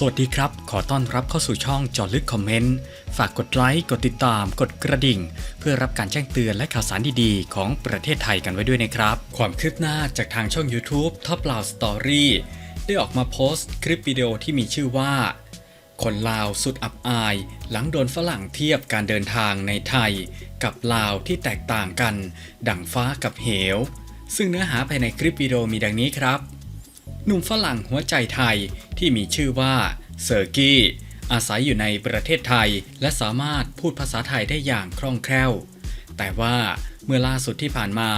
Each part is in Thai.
สวัสดีครับ ขอต้อนรับเข้าสู่ช่องจอลึกคอมเมนต์ ฝากกดไลค์ กดติดตาม กดกระดิ่ง เพื่อรับการแจ้งเตือนและข่าวสารดีๆ ของประเทศไทยกันไว้ด้วยนะครับ ความคืบหน้าจากทางช่อง YouTube Top l o u d Story ได้ออกมาโพสต์คลิปวิดีโอที่มีชื่อว่า คนลาวสุดอับอาย หลังโดนฝรั่งเทียบการเดินทางในไทย กับลาวที่แตกต่างกัน ดั่งฟ้ากับเหว ซึ่งเนื้อหาภายในคลิปวิดีโอมีดังนี้ครับ หนุ่มฝรั่งหัวใจไทยที่มีชื่อว่าเซอร์กี้อาศัยอยู่ในประเทศไทย และสามารถพูดภาษาไทยได้อย่างคล่องแคล่ว แต่ว่าเมื่อล่าสุดที่ผ่านมา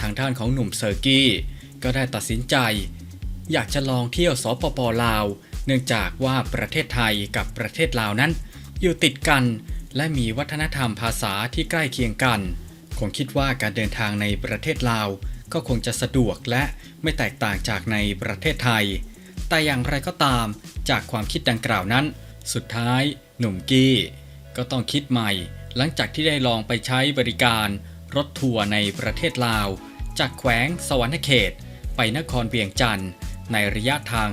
ทางด้านของหนุ่มเซอร์กี้ก็ได้ตัดสินใจ อยากจะลองเที่ยวสปปลาว เนื่องจากว่าประเทศไทยกับประเทศลาวนั้น อยู่ติดกันและมีวัฒนธรรมภาษาที่ใกล้เคียงกัน คงคิดว่าการเดินทางในประเทศลาว ก็คงจะสะดวกและไม่แตกต่างจากในประเทศไทย แต่อย่างไรก็ตามจากความคิดดังกล่าวนั้น สุดท้าย หนุ่มกี้ ก็ต้องคิดใหม่ หลังจากที่ได้ลองไปใช้บริการรถทัวร์ในประเทศลาว จากแขวงสวรรณเขต ไปนครเวียงจันทร์ในระยะทาง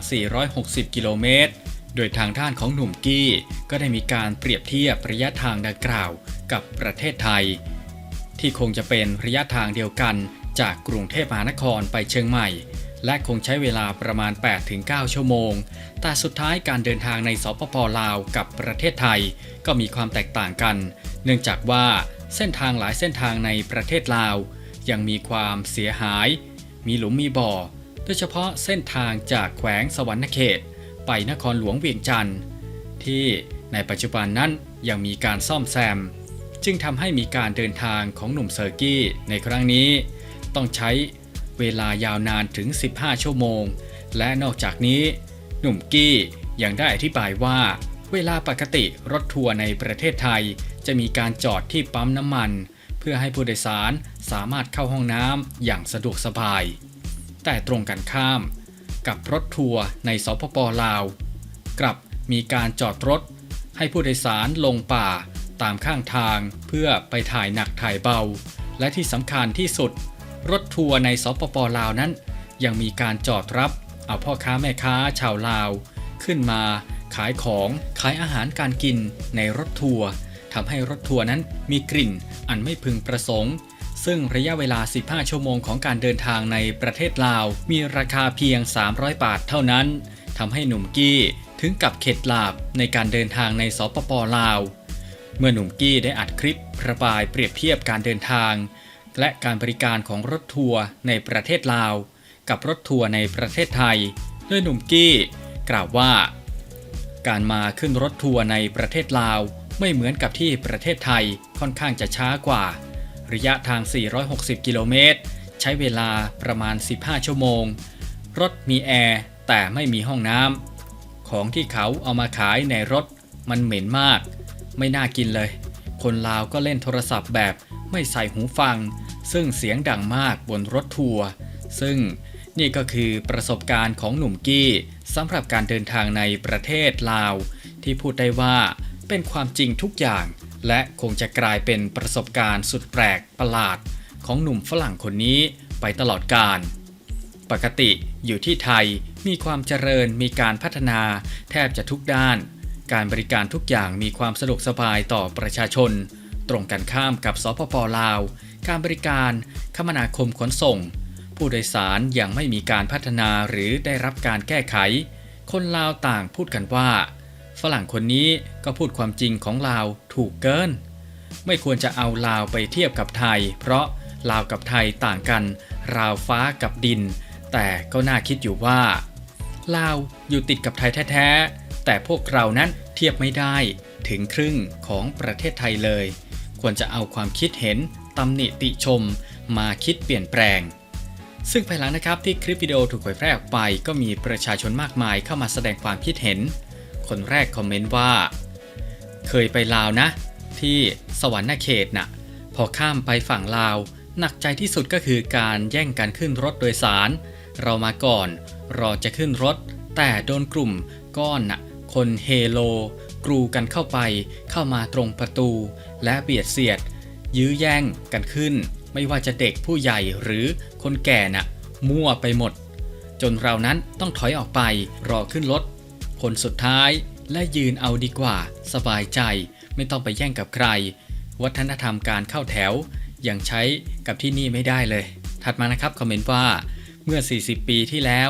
460 กิโลเมตร โดยทางด้านของหนุ่มกี้ ก็ได้มีการเปรียบเทียบระยะทางดังกล่าวกับประเทศไทย ที่คงจะเป็นระยะทางเดียวกัน จากกรุงเทพมหานครไปเชียงใหม่ และคงใช้เวลาประมาณ 8-9 ชั่วโมง แต่สุดท้ายการเดินทางในสปปลาวกับประเทศไทย ก็มีความแตกต่างกัน เนื่องจากว่าเส้นทางหลายเส้นทางในประเทศลาว ยังมีความเสียหาย มีหลุมมีบ่อ โดยเฉพาะเส้นทางจากแขวงสวรรณเขต ไปนครหลวงเวียงจันทร์ที่ในปัจจุบันนั้นยังมีการซ่อมแซม จึงทำให้มีการเดินทางของหนุ่มเซอร์กี้ในครั้งนี้ ต้องใช้เวลายาวนานถึง 15 ชั่วโมง และนอกจากนี้ หนุ่มกี้ยังได้อธิบายว่า เวลาปกติรถทัวร์ในประเทศไทย จะมีการจอดที่ปั๊มน้ำมัน เพื่อให้ผู้โดยสารสามารถเข้าห้องน้ำอย่างสะดวกสบาย แต่ตรงกันข้าม กับรถทัวร์ในสปปลาว กลับมีการจอดรถ ให้ผู้โดยสารลงป่าตามข้างทางเพื่อไปถ่ายหนักถ่ายเบา และที่สำคัญที่สุด รถทัวร์ในสปปลาวนั้น ยังมีการจอดรับ เอาพ่อค้าแม่ค้าชาวลาว ขึ้นมาขายของขายอาหารการกินในรถทัวร์ทำให้รถทัวร์นั้นมีกลิ่นอันไม่พึงประสงค์ ซึ่งระยะเวลา 15 ชั่วโมงของการเดินทางในประเทศลาว มีราคาเพียง 300 บาทเท่านั้นทำให้หนุ่มกี้ถึงกับเข็ดหลาบในการเดินทางในสปปลาว เมื่อหนุ่มกี้ได้อัดคลิประบายเปรียบเทียบการเดินทาง และการบริการของรถทัวร์ในประเทศลาว กับรถทัวร์ในประเทศไทยโดยหนุ่มกี้กล่าวว่า การมาขึ้นรถทัวร์ในประเทศลาวไม่เหมือนกับที่ประเทศไทยค่อนข้างจะช้ากว่า ระยะทาง 460 กิโลเมตร ใช้เวลาประมาณ 15 ชั่วโมง รถมีแอร์แต่ไม่มีห้องน้ำของที่เขาเอามาขายในรถมันเหม็นมาก ไม่น่ากินเลย คนลาวก็เล่นโทรศัพท์แบบไม่ใส่หูฟัง ซึ่งเสียงดังมากบนรถทัวร์ซึ่งนี่ก็คือประสบการณ์ของหนุ่มกี้สำหรับการเดินทางในประเทศลาว ที่พูดได้ว่าเป็นความจริงทุกอย่าง และคงจะกลายเป็นประสบการณ์สุดแปลกประหลาด ของหนุ่มฝรั่งคนนี้ไปตลอดกาลปกติอยู่ที่ไทยมีความเจริญมีการพัฒนาแทบจะทุกด้าน การบริการทุกอย่างมีความสะดวกสบายต่อประชาชน ตรงกันข้ามกับสปปลาว การบริการคมนาคมขนส่ง ผู้โดยสารยังไม่มีการพัฒนาหรือได้รับการแก้ไข คนลาวต่างพูดกันว่า ฝรั่งคนนี้ก็พูดความจริงของลาวถูกเกิน ไม่ควรจะเอาลาวไปเทียบกับไทย เพราะลาวกับไทยต่างกัน ราวฟ้ากับดิน แต่ก็น่าคิดอยู่ว่าลาวอยู่ติดกับไทยแท้ๆ แต่พวกเรานั้นเทียบไม่ได้ถึงครึ่งของประเทศไทยเลย ควรจะเอาความคิดเห็นตำหนิติชมมาคิดเปลี่ยนแปลง ซึ่งภายหลังนะครับที่คลิปวิดีโอถูกเผยแพร่ออกไป ก็มีประชาชนมากมายเข้ามาแสดงความคิดเห็น คนแรกคอมเมนต์ว่า เคยไปลาวนะ ที่สวรรณเขตน่ะพอข้ามไปฝั่งลาว หนักใจที่สุดก็คือการแย่งกันขึ้นรถโดยสาร เรามาก่อน รอจะขึ้นรถ แต่โดนกลุ่มก้อนน่ะ คนเฮโล กรูกันเข้าไป เข้ามาตรงประตู และเบียดเสียด ยื้อแย่งกันขึ้น ไม่ว่าจะเด็กผู้ใหญ่หรือคนแก่น่ะ มั่วไปหมด จนเรานั้นต้องถอยออกไปรอขึ้นรถคผลสุดท้ายและยืนเอาดีกว่า สบายใจ ไม่ต้องไปแย่งกับใคร วัฒนธรรมการเข้าแถว ยังใช้กับที่นี่ไม่ได้เลย ถัดมานะครับคอมเมนต์ว่า เมื่อ 40 ปีที่แล้ว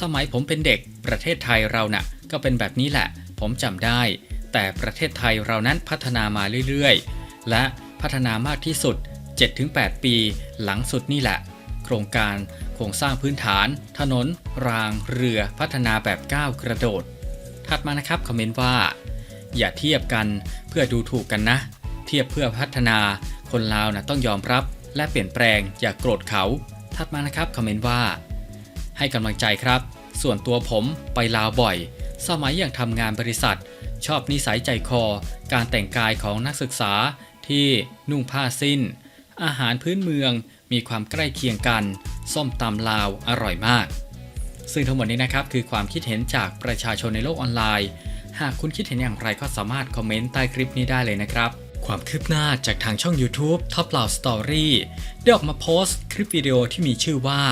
สมัยผมเป็นเด็กประเทศไทยเราน่ะ ก็เป็นแบบนี้แหละ ผมจำได้ แต่ประเทศไทยเรานั้นพัฒนามาเรื่อยๆ และพัฒนามากที่สุด 7-8 ปีหลังสุดนี่แหละ โครงการโครงสร้างพื้นฐาน ถนน ราง เรือพัฒนาแบบก้าวกระโดด ถัดมานะครับคอมเมนต์ว่า อย่าเทียบกันเพื่อดูถูกกันนะ เทียบเพื่อพัฒนาคนลาวนะต้องยอมรับ และเปลี่ยนแปลงอย่ากโกรธเขา ถัดมานะครับคอมเมนต์ว่า ให้กำลังใจครับ ส่วนตัวผมไปลาวบ่อย สมัยอย่างทำงานบริษัท ชอบนิสัยใจคอ การแต่งกายของนักศึกษาที่นุ่งผ้าสิ้น อาหารพื้นเมืองมีความใกล้เคียงกัน ส้มตำลาวอร่อยมาก ซึ่งทั้งหมดนี้นะครับคือความคิดเห็นจากประชาชนในโลกออนไลน์ หากคุณคิดเห็นอย่างไรก็สามารถคอมเมนต์ใต้คลิปนี้ได้เลยนะครับความคืบหน้าจากทางช่อง YouTube Top l o u d Story ได้ออกมาโพสต์คลิปวิดีโอที่มีชื่อว่า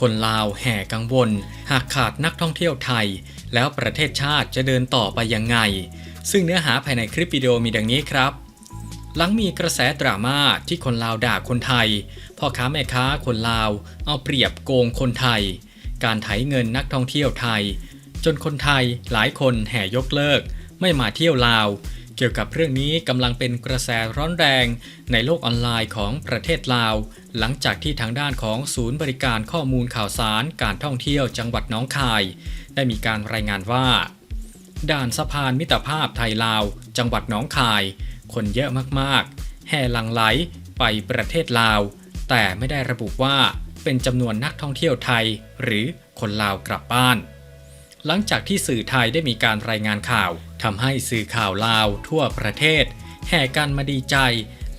คนลาวแห่กังวล หากขาดนักท่องเที่ยวไทย แล้วประเทศชาติจะเดินต่อไปยังไง ซึ่งเนื้อหาภายในคลิปวิดีโอมีดังนี้ครับ หลังมีกระแสดราม่าที่คนลาวด่าคนไทย พ่อค้าแม่ค้าคนลาวเอาเปรียบโกงคนไทย การไถเงินนักท่องเที่ยวไทย จนคนไทยหลายคนแห่ยกเลิก ไม่มาเที่ยวลาว เกี่ยวกับเรื่องนี้กำลังเป็นกระแสร้อนแรงในโลกออนไลน์ของประเทศลาว หลังจากที่ทางด้านของศูนย์บริการข้อมูลข่าวสารการท่องเที่ยวจังหวัดหน้องคาย ได้มีการรายงานว่า ด่านสะพานมิตรภาพไทยลาว จังหวัดหนองคาย คนเยอะมากๆ แห่หลังไหลไปประเทศลาว แต่ไม่ได้ระบุว่าเป็นจำนวนนักท่องเที่ยวไทย หรือคนลาวกลับบ้าน หลังจากที่สื่อไทยได้มีการรายงานข่าว ทำให้สื่อข่าวลาวทั่วประเทศ แห่กันมาดีใจ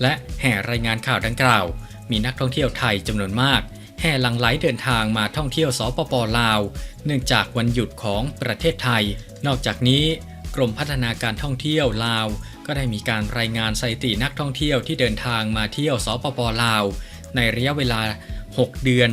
และแห่รายงานข่าวดังกล่าว มีนักท่องเที่ยวไทยจำนวนมาก แห่หลังไหลเดินทางมาท่องเที่ยวสปปลาว เนื่องจากวันหยุดของประเทศไทย นอกจากนี้กรมพัฒนาการท่องเที่ยวลาว ก็ได้มีการรายงานสถิตินักท่องเที่ยวที่เดินทางมาเที่ยวสปปลาว ในระยะเวลา 6 เดือน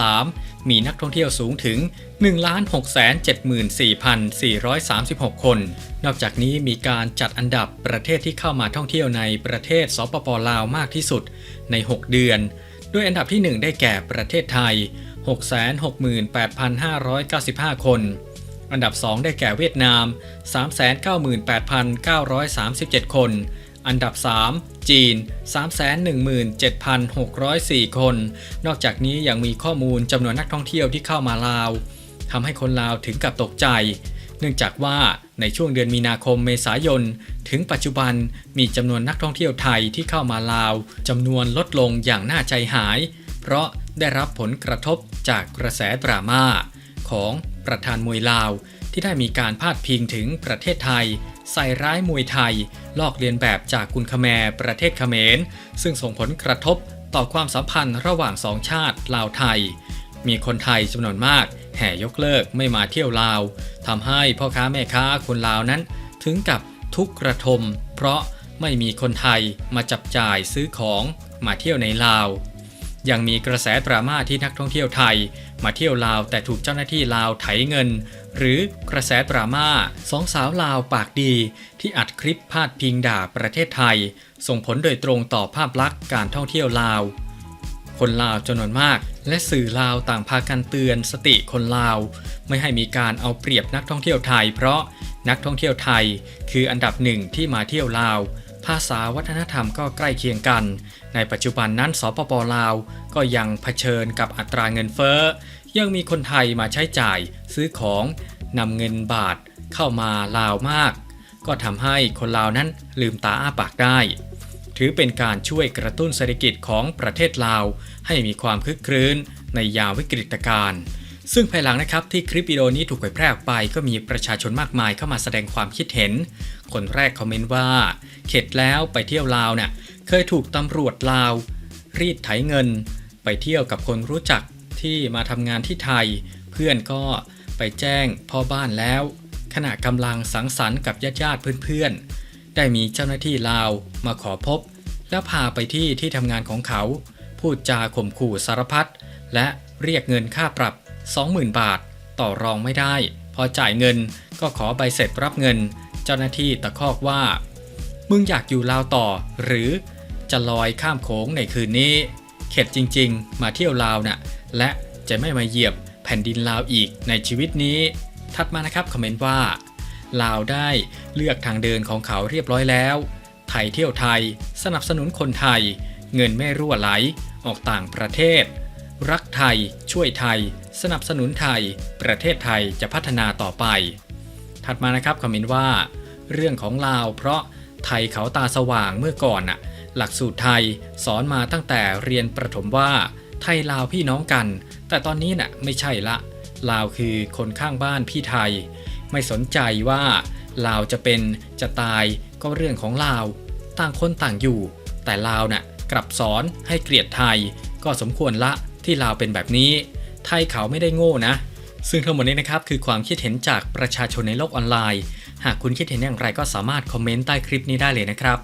2023 มีนักท่องเที่ยวสูงถึง 1,674,436 คน นอกจากนี้มีการจัดอันดับประเทศที่เข้ามาท่องเที่ยวในประเทศสปปลาวมากที่สุดใน 6 เดือน ด้วยอันดับที่ 1 ได้แก่ประเทศไทย 668,595 คน อันดับ 2 ได้แก่เวียดนาม 398,937 คน อันดับ 3 จีน 317,604 คน นอกจากนี้ยังมีข้อมูลจำนวนนักท่องเที่ยวที่เข้ามาลาวทำให้คนลาวถึงกับตกใจ เนื่องจากว่าในช่วงเดือนมีนาคมเมษายน ถึงปัจจุบันมีจำนวนนักท่องเที่ยวไทยที่เข้ามาลาวจำนวนลดลงอย่างน่าใจหาย เพราะได้รับผลกระทบจากกระแสดราม่าของประธานมวยลาวที่ได้มีการพาดพิงถึงประเทศไทย ใส่ร้ายมวยไทย ลอกเลียนแบบจากกุนคแมรประเทศเขมร ซึ่งส่งผลกระทบต่อความสัมพันธ์ระหว่างสองชาติลาวไทย มีคนไทยจำนวนมาก แห่ยกเลิกไม่มาเที่ยวลาวทำให้พ่อค้าแม่ค้าคนลาวนั้น ถึงกับทุกข์กระทม เพราะไม่มีคนไทยมาจับจ่ายซื้อของมาเที่ยวในลาว ยังมีกระแสดราม่าที่นักท่องเที่ยวไทย มาเที่ยวลาวแต่ถูกเจ้าหน้าที่ลาวไถเงิน หรือกระแสดราม่าสองสาวลาวปากดี ที่อัดคลิปพาดพิงด่าประเทศไทย ส่งผลโดยตรงต่อภาพลักษณ์การท่องเที่ยวลาว คนลาวจำนวนมาก และสื่อลาวต่างพากันเตือนสติคนลาว ไม่ให้มีการเอาเปรียบนักท่องเที่ยวไทย เพราะนักท่องเที่ยวไทย คืออันดับหนึ่งที่มาเที่ยวลาว ภาษาวัฒนธรรมก็ใกล้เคียงกัน ในปัจจุบันนั้นสปปลาว ก็ยังเผชิญกับอัตราเงินเฟ้อ ยังมีคนไทยมาใช้จ่ายซื้อของนำเงินบาทเข้ามาลาวมาก ก็ทำให้คนลาวนั้นลืมตาอ้าปากได้ ถือเป็นการช่วยกระตุ้นเศรษฐกิจของประเทศลาว ให้มีความคึกครื้นในยามวิกฤตการณ์ซึ่งภายหลังนะครับที่คลิปวิดีโอนี้ถูกเผยแพร่ออกไปก็มีประชาชนมากมายเข้ามาแสดงความคิดเห็น คนแรกคอมเมนต์ว่า เข็ดแล้วไปเที่ยวลาวเนี่ยเคยถูกตำรวจลาว รีดไถเงิน ไปเที่ยวกับคนรู้จักที่มาทำงานที่ไทย เพื่อนก็ไปแจ้งพ่อบ้านแล้ว ขณะกำลังสังสรรค์กับญาติญาติเพื่อนๆ ได้มีเจ้าหน้าที่ลาวมาขอพบ แล้วพาไปที่ที่ทำงานของเขา พูดจาข่มขู่สารพัดและเรียกเงินค่าปรับ 20,000 บาท ต่อรองไม่ได้ พอจ่ายเงินก็ขอใบเสร็จรับเงิน จ้าหน้าที่ตะคอกว่า มึงอยากอยู่ลาวต่อ หรือจะลอยข้ามโขงในคืนนี้ เข็ดจริงๆ มาเที่ยวลาวน่ะและจะไม่มาเหยียบแผ่นดินลาวอีกในชีวิตนี้ถัดมานะครับคอมเมนต์ว่า ลาวได้เลือกทางเดินของเขาเรียบร้อยแล้ว ไทยเที่ยวไทย สนับสนุนคนไทย เงินไม่รั่วไหลออกต่างประเทศ รักไทย ช่วยไทย สนับสนุนไทย ประเทศไทยจะพัฒนาต่อไป ถัดมานะครับคอมเมนต์ว่า เรื่องของลาว เพราะไทยเขาตาสว่างเมื่อก่อนน่ะหลักสูตรไทยสอนมาตั้งแต่เรียนประถมว่าไทยลาวพี่น้องกัน แต่ตอนนี้น่ะไม่ใช่ละ ลาวคือคนข้างบ้านพี่ไทย ไม่สนใจว่าลาวจะเป็นจะตายก็เรื่องของลาว ต่างคนต่างอยู่ แต่ลาวน่ะกลับสอนให้เกลียดไทย ก็สมควรละที่ลาวเป็นแบบนี้ ไทยเขาไม่ได้โง่นะ ซึ่งทั้งหมดนี้นะครับคือความคิดเห็นจากประชาชนในโลกออนไลน์ หากคุณคิดเห็นอย่างไรก็สามารถคอมเมนต์ใต้คลิปนี้ได้เลยนะครับ